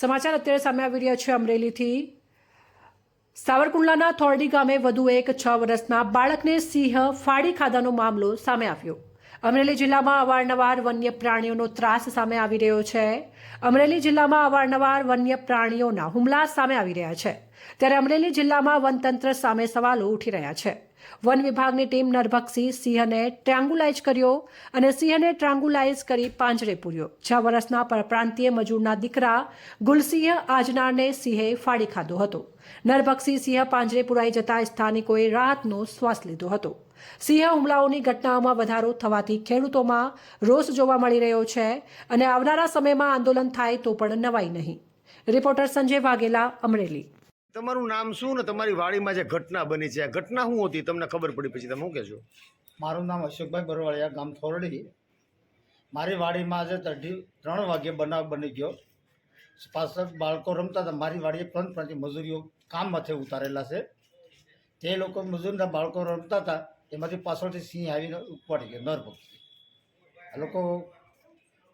સમાચાર અત્યારે સામે આવી રહ્યા છે અમરેલીથી. સાવરકુંડલાના થોરડી ગામે વધુ એક છ વર્ષના બાળકને સિંહ ફાડી ખાધાનો મામલો સામે આવ્યો. અમરેલી જિલ્લામાં અવારનવાર વન્ય પ્રાણીઓનો ત્રાસ સામે આવી રહ્યો છે. અમરેલી જિલ્લામાં અવારનવાર વન્ય પ્રાણીઓના હુમલા સામે આવી રહ્યા છે. ત્યારે અમરેલી જિલ્લામાં વનતંત્ર સામે સવાલો ઉઠી રહ્યા છે. વન વિભાગની ટીમ નરભક્ષી સિંહને ટ્રાંગુલાઇઝ કર્યો અને સિંહને ટ્રાંગુલાઇઝ કરી પાંજરે પૂર્યો. છ વર્ષના પરપ્રાંતીય મજૂરના દીકરા ગુલસિંહ આજનારને સિંહે ફાડી ખાધો હતો. નરભક્ષી સિંહ પાંજરે પુરાઈ જતા સ્થાનિકોએ રાહતનો શ્વાસ લીધો હતો. સિંહ હુમલાઓની ઘટનાઓમાં વધારો થવાથી ખેડૂતોમાં રોષ જોવા મળી રહ્યો છે અને આવનારા સમયમાં આંદોલન થાય તો પણ નવાઈ નહીં. રિપોર્ટર સંજય વાઘેલા, અમરેલી. તમારું નામ શું ને તમારી વાડીમાં જે ઘટના બની છે? આ ઘટના શું હતી? તમને ખબર પડી પછી તમે શું કહેશો? મારું નામ અશોકભાઈ બરવાળિયા, ગામ થોરડી. મારી વાડીમાં આજે તઢી ત્રણ વાગ્યે બનાવ બની ગયો. પાછળ બાળકો રમતા હતા. મારી વાડીએ ત્રણ પાંચ મજૂરીઓ કામ માથે ઉતારેલા છે. તે લોકો મજૂરના બાળકો રમતા હતા. એમાંથી પાછળથી સિંહ આવીને ઉપાડી ગયો, નર આ લોકો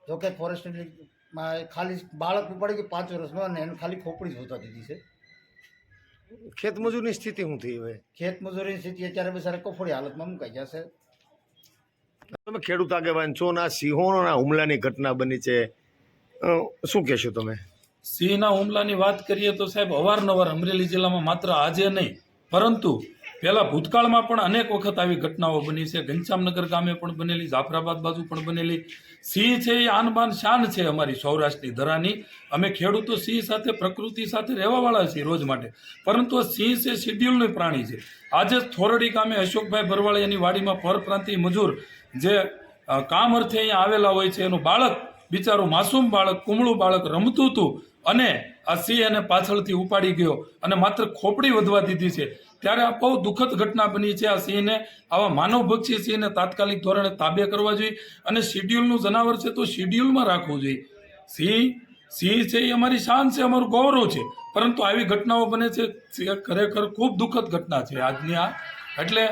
જોકે ફોરેસ્ટમાં ખાલી બાળક ઉપાડી ગયું પાંચ વર્ષનો અને એને ખાલી ખોપડી જ દીધી છે. ખેતમજૂરની સ્થિતિ શું થઈ હવે? ખેત મજૂરીની સ્થિતિ અત્યારે બિચારા કફોડી હાલતમાં મુકાઈ જશે. તમે ખેડૂત આગેવાન છો ના સિંહોના હુમલાની ઘટના બની છે. શું કહેશો તમે? સિંહના હુમલાની વાત કરીએ તો સાહેબ અવારનવાર અમરેલી જિલ્લામાં માત્ર આજે નહીં પરંતુ પહેલા ભૂતકાળમાં પણ અનેક વખત આવી ઘટનાઓ બની છે. ઘનશ્યામનગર ગામે પણ બનેલી, જાફરાબાદ બાજુ પણ બનેલી. સિંહ છે એ આન બાન શાન છે અમારી સૌરાષ્ટ્રની ધરાની. અમે ખેડૂતો સિંહ સાથે, પ્રકૃતિ સાથે રહેવાવાળા છીએ રોજ માટે. પરંતુ સિંહ છે શિડ્યુલનું પ્રાણી છે. આજે થોરડી ગામે અશોકભાઈ બરવાળિયાની વાડીમાં પરપ્રાંતીય મજૂર જે કામ અર્થે અહીંયા આવેલા હોય છે, એનું બાળક બિચારું માસૂમ બાળક, કુમળું બાળક રમતું હતું અને આ સિંહ એને પાછળથી ઉપાડી ગયો અને માત્ર ખોપડી વધવા દીધી છે. ત્યારે આ બહુ દુઃખદ ઘટના બની છે આ સિંહને. આવા માનવભક્ષી સિંહને તાત્કાલિક ધોરણે તાબે કરવા જોઈએ અને શિડ્યુલનું જનાવર છે તો શિડ્યુલમાં રાખવું જોઈએ. સિંહ સિંહ છે એ અમારી શાન છે, અમારું ગૌરવ છે. પરંતુ આવી ઘટનાઓ બને છે, ખરેખર ખૂબ દુઃખદ ઘટના છે આજની આ. એટલે